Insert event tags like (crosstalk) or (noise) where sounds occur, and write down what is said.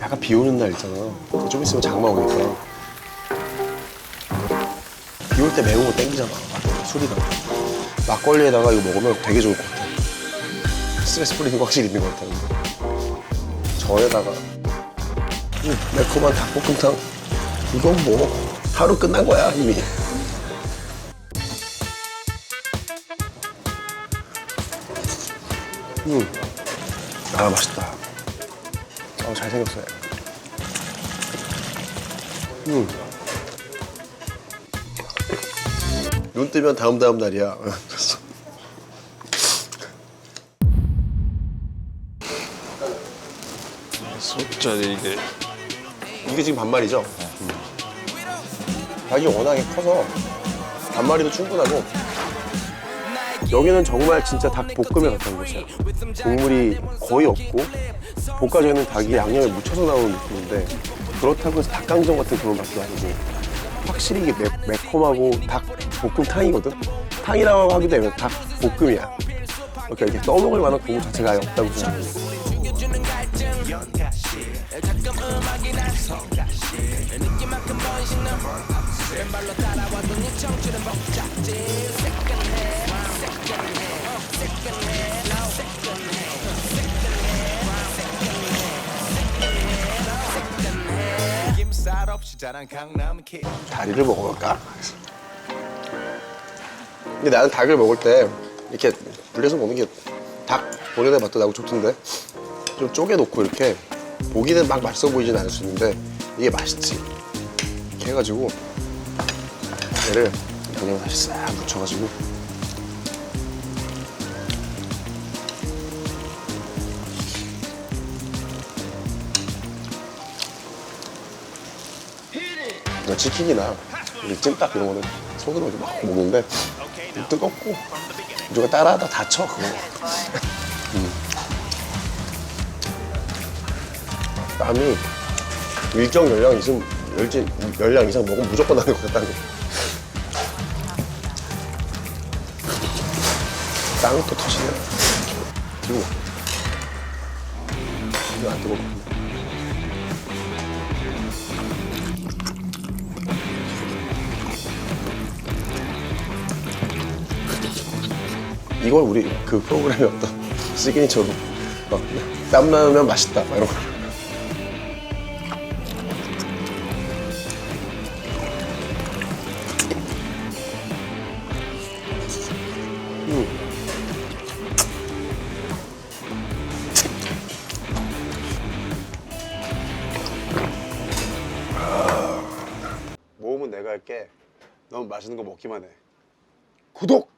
약간 비 오는 날 있잖아. 좀 있으면 장마 오니까. 비 올 때 매운 거 땡기잖아. 술이랑. 막걸리에다가 이거 먹으면 되게 좋을 것 같아. 스트레스 풀리는 거 확실히 있는 것 같아. 근데. 저에다가 이 매콤한 닭볶음탕. 이건 뭐 하루 끝난 거야 이미. 음. 아 맛있다. 어 잘생겼어요. 음. 눈 뜨면 다음 다음 날이야. (laughs) 그래서 소짜리들. 이게 지금 반말이죠? 음. 닭이 워낙에 커서 반마리도 충분하고 여기는 정말 진짜 닭 볶음에 가까운 곳이야. 국물이 거의 없고 볶아져 있는 닭이 양념에 묻혀서 나오는 느낌인데 그렇다고 해서 닭강정 같은 그런 맛도 아니고 확실히 이게 매, 매콤하고 닭 볶음탕이거든? 탕이라고 하기도 애매해. 닭 볶음이야. 그러니까 이렇게 떠먹을 만한 국물 자체가 없다고 생각해. 쌀 없이 자란 강남 키 다리를 먹어볼까? 근데 나는 닭을 먹을 때 이렇게 불려서 먹는 게 닭 본연의 맛도 나고 좋던데 좀 쪼개놓고 이렇게 보기는 막 맛있어 보이진 않을 수 있는데 이게 맛있지 이렇게 해가지고 얘를 양념 다시 싹 묻혀가지고 치킨이나 찜닭 이런 거는 손으로 막 먹는데 뜨겁고 누가 따라하다 다쳐 그거. 음. 땀이 일정 열량 이상 열진 열량 이상 먹으면 무조건 나는 거야 땀이 땀이 또 터지네. 그리고 이거 안 뜨거워 이걸 우리 그 프로그램의 어떤 시그니처로 막 땀나면 맛있다 막 이런 거. 모험은 내가 할게. 넌 맛있는 거 먹기만 해. 구독